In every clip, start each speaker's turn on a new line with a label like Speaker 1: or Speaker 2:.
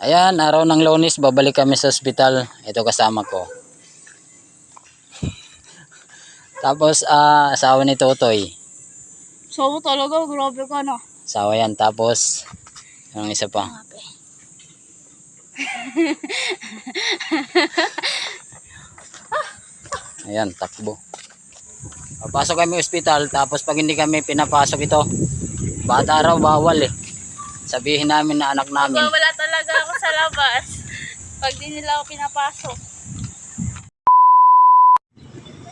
Speaker 1: Ayan, araw ng lunes, babalik kami sa ospital. Ito kasama ko. Tapos, ah, asawa ni Totoy.
Speaker 2: So talaga, grabe ka na.
Speaker 1: Asawa yan. Tapos, yung isa pa. Ayan, takbo. Papasok kami ospital, tapos pag hindi kami pinapasok ito, bata raw bawal eh. Sabihin namin na anak namin.
Speaker 2: Wala labas. Pag di nila ako pinapasok.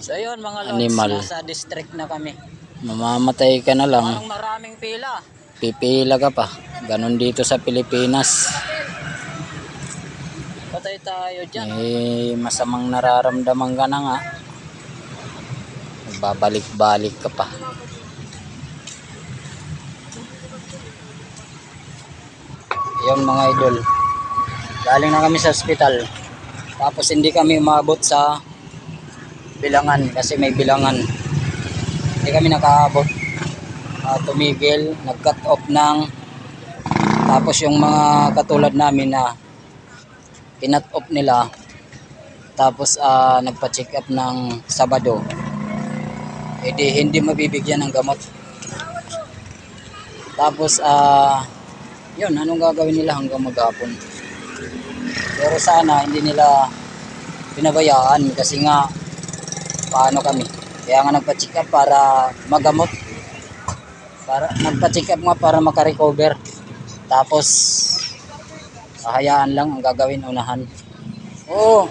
Speaker 1: So yun mga lods, Animal. nasa district na kami. Mamamatay ka na lang. Anong maraming pila? Pipila ka pa. Ganon dito sa Pilipinas. Patay tayo dyan. Eh, masamang nararamdaman ka na nga. Babalik-balik ka pa. Yun mga idol. Galing na kami sa ospital. Tapos hindi kami umabot sa bilangan kasi may bilangan. Hindi kami nakaabot. Ah, tumigil nag cut off ng tapos yung mga katulad namin na kinat off nila tapos ah, nagpa-check up ng Sabado. Edi hindi mabibigyan ng gamot. Tapos ah yun anong gagawin nila hanggang maghapon pero sana hindi nila pinabayaan kasi nga paano kami. Kaya nga nagpa-check up para magamot. Para nagpa-check up nga para makarecover. Tapos hahayaan lang ang gagawin unahan. Oo.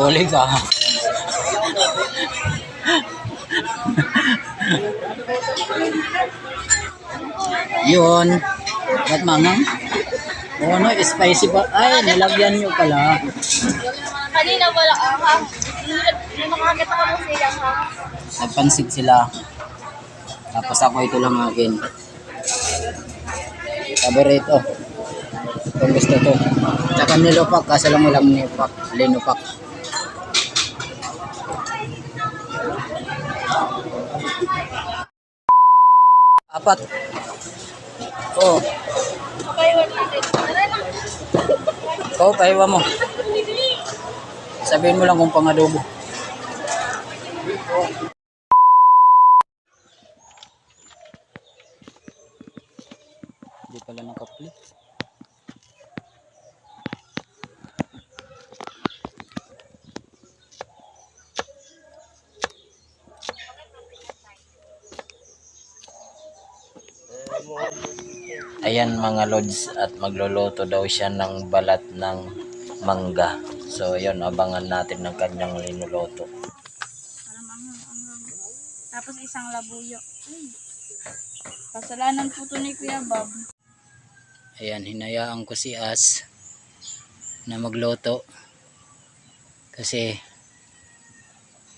Speaker 1: Huli ka. Yun. Ba't mangang? O ano, spicy pa. Ay, nilagyan nyo pala.
Speaker 2: Kanina wala ah, ha. Nung makakita ko ng silang ha.
Speaker 1: Nagpansit sila. Tapos ako ito lang akin. Paborito. Itong gusto to. Tsaka nilupak, kasi lang walang nilupak. Linupak. Apat. Oh.
Speaker 2: Tara na.
Speaker 1: ikaw, pahiwa mo. Sabihin mo lang kung pangadobo. Hindi pala nakaplit. Ayan mga lods at magluluto daw siya ng balat ng mangga. So yun, abangan natin ng kanyang linuluto.
Speaker 2: Tapos isang labuyo. Kasalanan po to ni Kuya Bob.
Speaker 1: Ayan, hinayaan ko si As na magluto. Kasi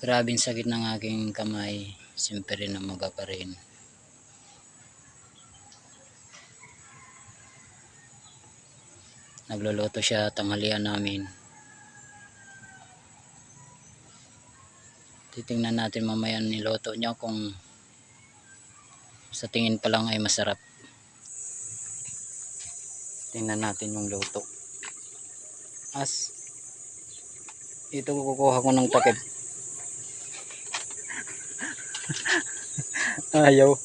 Speaker 1: grabing sakit ng aking kamay. Siyempre na maga pa rin. Nagluluto siya tanghalian namin. Titingnan natin mamaya niluto niya kung sa tingin pa lang ay masarap. Tingnan natin yung luto. As, ito kukuha ko ng takip. Ayaw.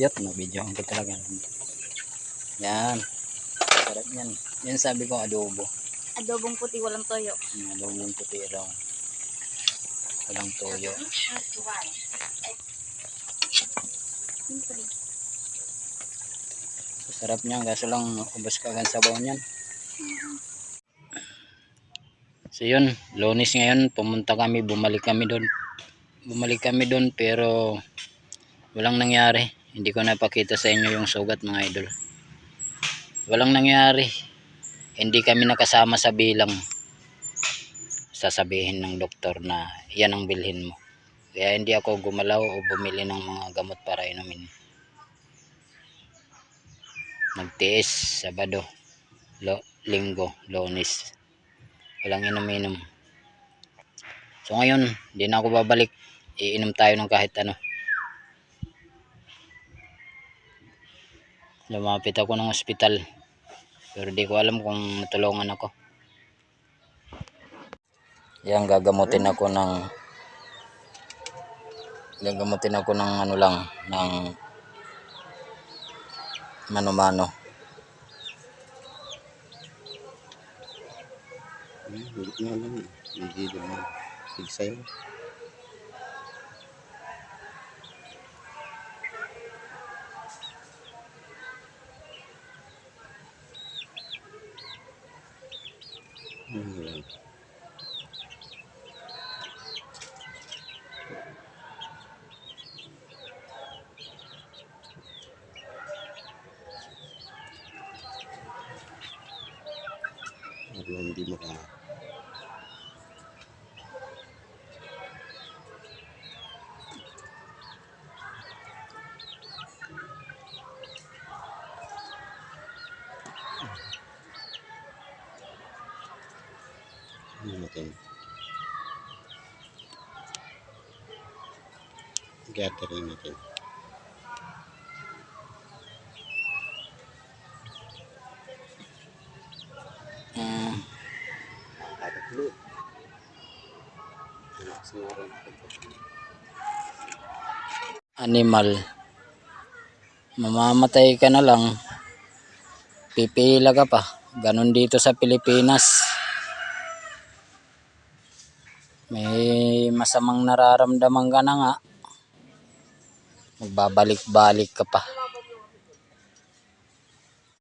Speaker 1: Yat, nabidyohan ko talaga. Yan. Sarap yan. Yan sabi ko adobo.
Speaker 2: Adobong puti, walang toyo.
Speaker 1: Yung adobong puti raw. Walang toyo.
Speaker 2: Siyempre.
Speaker 1: Sarap niyan, kaso lang ubos ka agad sabaw niyan. So yun, lunis ngayon, pumunta kami, bumalik kami doon. Bumalik kami doon pero walang nangyari. Hindi ko napakita sa inyo yung sugat mga idol. Walang nangyari. Hindi kami nakasama sa bilang sasabihin ng doktor na yan ang bilhin mo. Kaya hindi ako gumalaw o bumili ng mga gamot para inumin. Nagtiis, Sabado, lo, Linggo, Lunes. Walang inom-inom. So ngayon, hindi na ako babalik. Iinom tayo ng kahit ano. Lumapit ako ng ospital. Pero di ko alam kung matulungan ako. Yan, gagamutin ako ng gagamutin ako ng ano lang, ng mano-mano.
Speaker 3: Hindi na alam. Hindi naman. Hmm. Ano hindi mo kaya. Natin? Gathering natin.
Speaker 1: Animal. Mamamatay ka na lang. Pipila ka pa. Ganon dito sa Pilipinas. May masamang nararamdaman ka na nga. Magbabalik-balik ka pa.